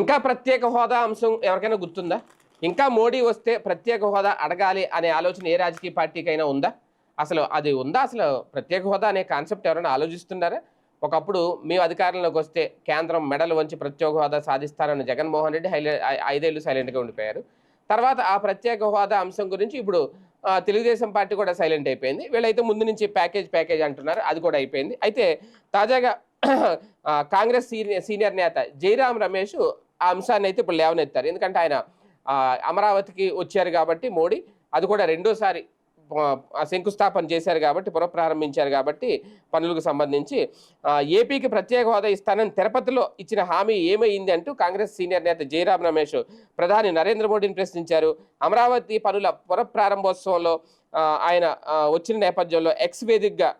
ఇంకా ప్రత్యేక హోదా అంశం ఎవరికైనా గుర్తుందా? ఇంకా మోడీ వస్తే ప్రత్యేక హోదా అడగాలి అనే ఆలోచన ఏ రాజకీయ పార్టీకైనా ఉందా? అసలు అది ఉందా? అసలు ప్రత్యేక హోదా అనే కాన్సెప్ట్ ఎవరైనా ఆలోచిస్తున్నారా? ఒకప్పుడు మేము అధికారంలోకి వస్తే కేంద్రం మెడలు వంచి ప్రత్యేక హోదా సాధిస్తారని జగన్మోహన్ రెడ్డి హైలై ఐదేళ్ళు ఐదేళ్ళు సైలెంట్గా ఉండిపోయారు. తర్వాత ఆ ప్రత్యేక హోదా అంశం గురించి ఇప్పుడు తెలుగుదేశం పార్టీ కూడా సైలెంట్ అయిపోయింది. వీళ్ళైతే ముందు నుంచి ప్యాకేజ్ ప్యాకేజ్ అంటున్నారు. అది కూడా అయిపోయింది. అయితే తాజాగా కాంగ్రెస్ సీనియర్ సీనియర్ నేత జైరాం రమేష్ ఆ అంశాన్ని అయితే ఇప్పుడు లేవనెత్తారు. ఎందుకంటే ఆయన అమరావతికి వచ్చారు కాబట్టి మోడీ అది కూడా రెండోసారి శంకుస్థాపన చేశారు కాబట్టి పునఃప్రారంభించారు కాబట్టి పనులకు సంబంధించి ఏపీకి ప్రత్యేక హోదా ఇస్తానని తిరుపతిలో ఇచ్చిన హామీ ఏమైంది అంటూ కాంగ్రెస్ సీనియర్ నేత జయరాం రమేష్ ప్రధాని నరేంద్ర మోడీని ప్రశ్నించారు. అమరావతి పనుల పునఃప్రారంభోత్సవంలో ఆయన వచ్చిన నేపథ్యంలో ఎక్స్ వేదికగా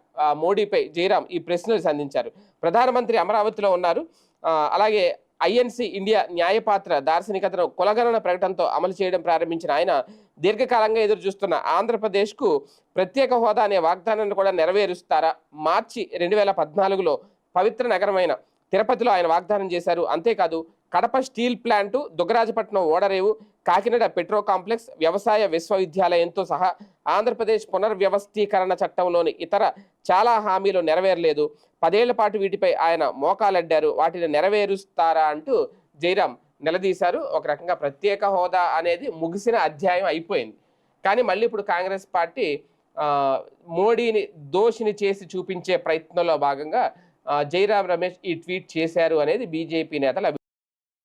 మోడీపై జయరాం ఈ ప్రశ్నలు సంధించారు. ప్రధానమంత్రి అమరావతిలో ఉన్నారు. అలాగే ఐఎన్సీ ఇండియా న్యాయపాత్ర దార్శనికతను కులగణన ప్రకటనతో అమలు చేయడం ప్రారంభించిన ఆయన దీర్ఘకాలంగా ఎదురు చూస్తున్న ఆంధ్రప్రదేశ్కు ప్రత్యేక హోదా అనే వాగ్దానాన్ని కూడా నెరవేరుస్తారా? మార్చి రెండు వేల పద్నాలుగులో పవిత్ర నగరమైన తిరుపతిలో ఆయన వాగ్దానం చేశారు. అంతేకాదు కడప స్టీల్ ప్లాంటు దుగ్గరాజపట్నం ఓడరేవు కాకినాడ పెట్రో కాంప్లెక్స్ వ్యవసాయ విశ్వవిద్యాలయంతో సహా ఆంధ్రప్రదేశ్ పునర్వ్యవస్థీకరణ చట్టంలోని ఇతర చాలా హామీలు నెరవేరలేదు. పదేళ్ళ పాటు వీటిపై ఆయన మోకాలడ్డారు. వాటిని నెరవేరుస్తారా అంటూ జైరామ్ నిలదీశారు. ఒక రకంగా ప్రత్యేక హోదా అనేది ముగిసిన అధ్యాయం అయిపోయింది. కానీ మళ్ళీ ఇప్పుడు కాంగ్రెస్ పార్టీ మోడీని దోషిని చేసి చూపించే ప్రయత్నంలో భాగంగా ఆ, రమేష్ ఈ ట్వీట్ చేశారు అనేది బీజేపీ నేతల